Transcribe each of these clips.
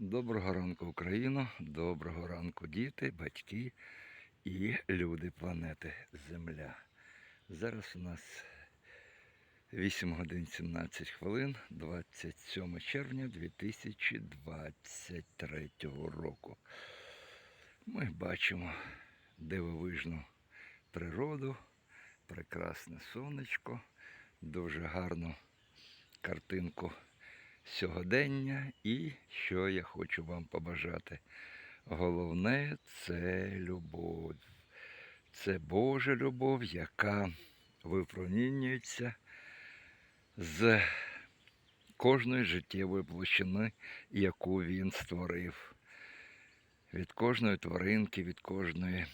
Доброго ранку, Україно, доброго ранку, діти, батьки і люди планети Земля. Зараз у нас 8 годин 17 хвилин, 27 червня 2023 року. Ми бачимо дивовижну природу, прекрасне сонечко, дуже гарну картинку сьогодення і що я хочу вам побажати. Головне це любов. Це Божа любов, яка випромінюється з кожної життєвої площини, яку він створив. Від кожної тваринки, від кожної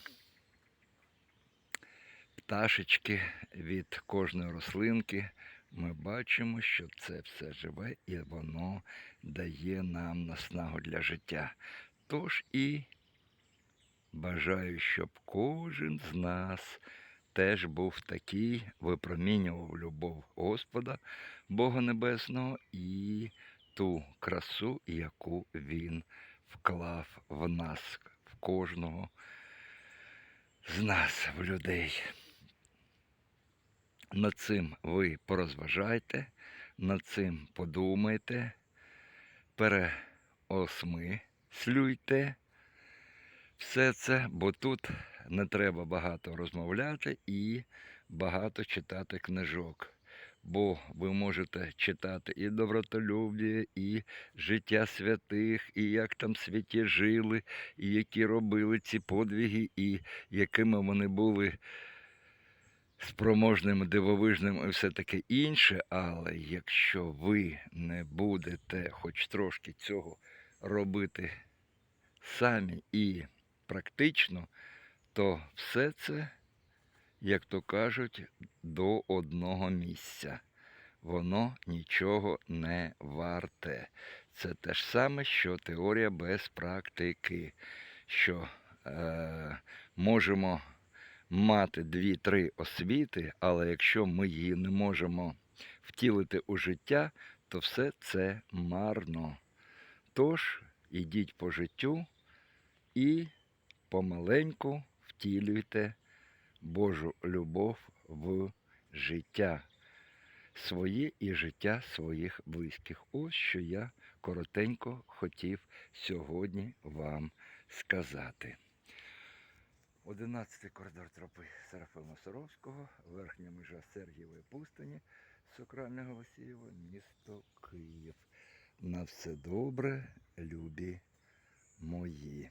пташечки, від кожної рослинки ми бачимо, що це все живе і воно дає нам наснагу для життя. Тож і бажаю, щоб кожен з нас теж був такий, випромінював любов Господа, Бога Небесного і ту красу, яку Він вклав в нас, в кожного з нас, в людей. Над цим ви порозважайте, над цим подумайте, переосмислюйте все це, бо тут не треба багато розмовляти і багато читати книжок. Бо ви можете читати і добротолюбі, і життя святих, і як там святі жили, і які робили ці подвиги, і якими вони були спроможним, дивовижним і все таке інше, але якщо ви не будете хоч трошки цього робити самі і практично, то все це, як то кажуть, до одного місця. Воно нічого не варте. Це те ж саме, що теорія без практики, що е, можемо мати дві-три освіти, але якщо ми її не можемо втілити у життя, то все це марно. Тож ідіть по життю і помаленьку втілюйте Божу любов в життя своє і життя своїх близьких. Ось що я коротенько хотів сьогодні вам сказати. 11 коридор тропи Серафима Соровського, верхня межа Сергієвої пустині, Сокрального Васильєва, місто Київ. На все добре, любі мої.